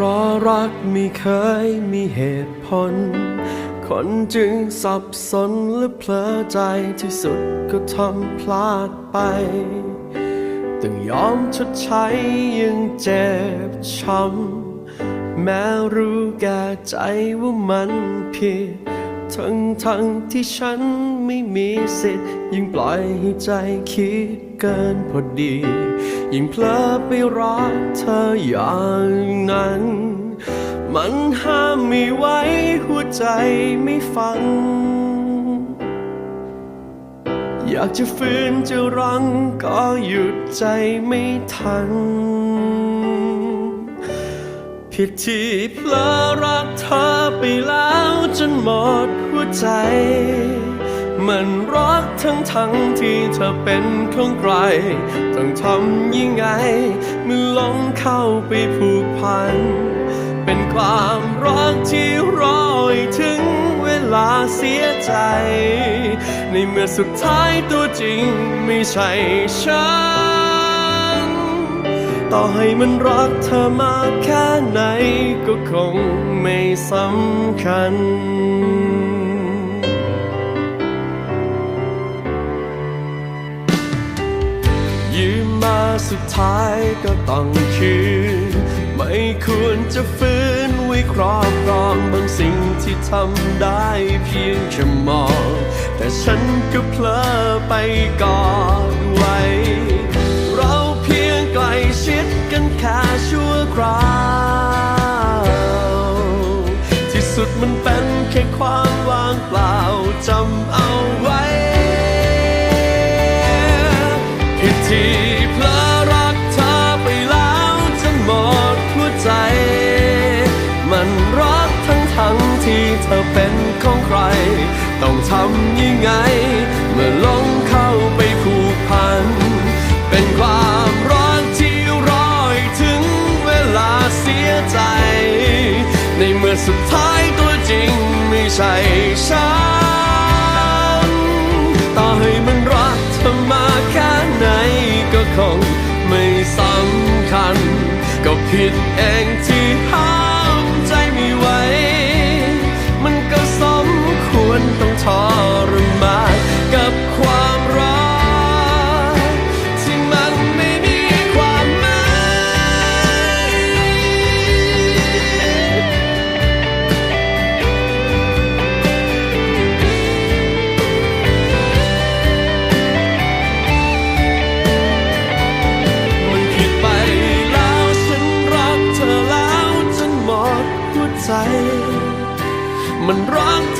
ราะรักไม่เคยมีเหตุผล คนจึงสับสนและเพลอใจที่สุดก็ทำพลาดไปต้องยอมชดใช้ยังเจ็บช้ำแม้รู้แก่ใจว่ามันผิด ทั้งทั้งที่ฉันไม่มีสิทธิ์ยิ่งปล่อยให้ใจคิดเกินพอดี ยิ่งเพลอไปรักเธออย่างนั้น มันห้ามไม่ไหวหัวใจไม่ฟัง อยากจะฝืนจะรั้งก็หยุดใจไม่ทัน ผิดที่เพลอรักเธอไปแล้วจนหมดหัวใจ มันรักทั้งทั้งที่เธอเป็นของใคร ต้องทำยังไงเมื่อหลงเข้าไปผูกพัน เป็นความรักที่รอให้ถึงเวลาเสียใจ ในเมื่อสุดท้ายตัวจริงไม่ใช่ฉัน ต่อให้มันรักเธอมากแค่ไหนก็คงไม่สำคัญ ยืมมาสุดท้ายก็ต้องคืน ไม่ควรจะฟื้นไว้ครอบครองบางสิ่งที่ทำได้เพียงแค่มอง แต่ฉันก็เพลอไปกอด มันเป็นแค่ความว่างเปล่าจำเอาไว้ผิดที่เพลอรักเธอไปแล้วจนหมดหัวใจ มันรักทั้งทั้งที่เธอเป็นของใคร ต้องทำยังไง เมื่อลง ใจฉัน ต่อให้มันรักเธอมาแค่ไหนก็คงไม่สำคัญ ก็ผิดเองที่หา มันรักทั้งทั้